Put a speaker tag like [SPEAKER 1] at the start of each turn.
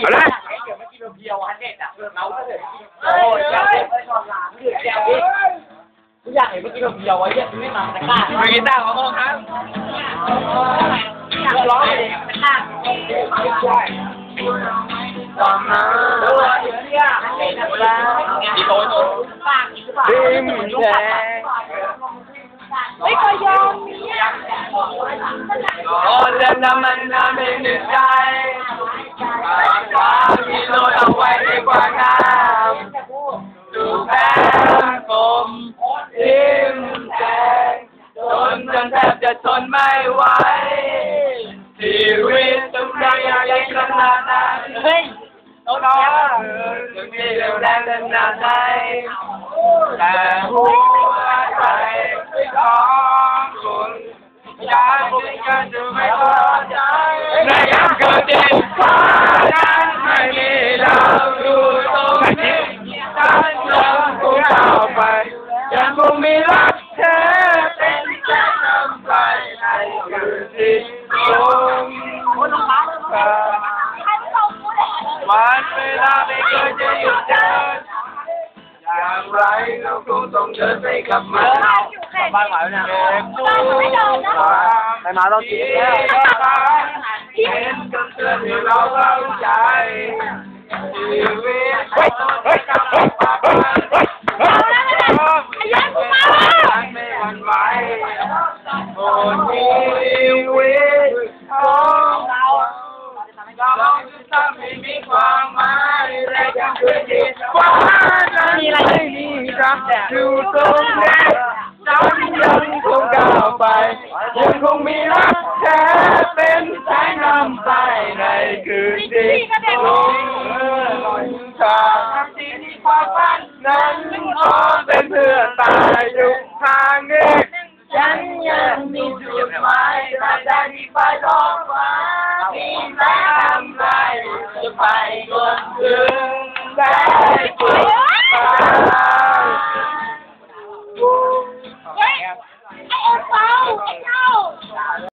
[SPEAKER 1] เอาละ
[SPEAKER 2] เดี๋ยวมากินเพียววันเด็ดอะเราก็เลยโอ้ยแก้วเด็ดไปก่อนหลังคือแก้วดิกูอยากเห็นเมื่อกี้เพียวไว้เนี่ยไม่มาตะกร้า
[SPEAKER 1] มือกีตาร์ของพ่อครับ
[SPEAKER 2] ร้องเลยตะกร้าใช่ตอนนั้นตัวเดียวเนี่ยเด็ดแล้ว
[SPEAKER 1] อีโตโต
[SPEAKER 2] ปากอีกปาก
[SPEAKER 1] พิมแดง
[SPEAKER 3] ไม่เคยยอมเนี่ย
[SPEAKER 1] โอ้เรื่องน้ำมันน้ำเป็นหนึ่งใจฟ้า มีโลดเอาไว้ดีกว่าน้ำดูแพ้ผมพิมแดงจนจนแทบจะทนไม่ไหวชีวิตต้องได้ยังขนาดนั้น
[SPEAKER 2] เฮ้ย
[SPEAKER 1] โอ้น้องถึงมีเร็วแรงขนาดไหนแต่หัวใจของคุณยังยังจะไม่พอใจในยามเกิดเหตุ ยังคงมีรักแท้เป็นแรงนำไปในคืนที่ล
[SPEAKER 2] มาเลย
[SPEAKER 3] ใครไม่ลงกูเลย
[SPEAKER 1] วันเวลาไม่เคยจะหยุดเดินอย่างไรเราคงต้องเดินไปกับมัน
[SPEAKER 2] บ้านหมายเนี่ยไปมาต้องกินแล้ว
[SPEAKER 1] เห็นจนเตือนให้เราเข้าใจ ชีวิตของเราเราจะทำให้มีความหมายและยังคืนที่ฟ้านั้นไม่มีรักอยู่ตรงนี้ฉันยังคงก้าวไปยังคงมีรักแท้เป็นแสงนำไปในคืนที่ลงลอยทางที่ที่ความฝันนั้นขอเป็นเพื่อนตายอยู่ทางนี้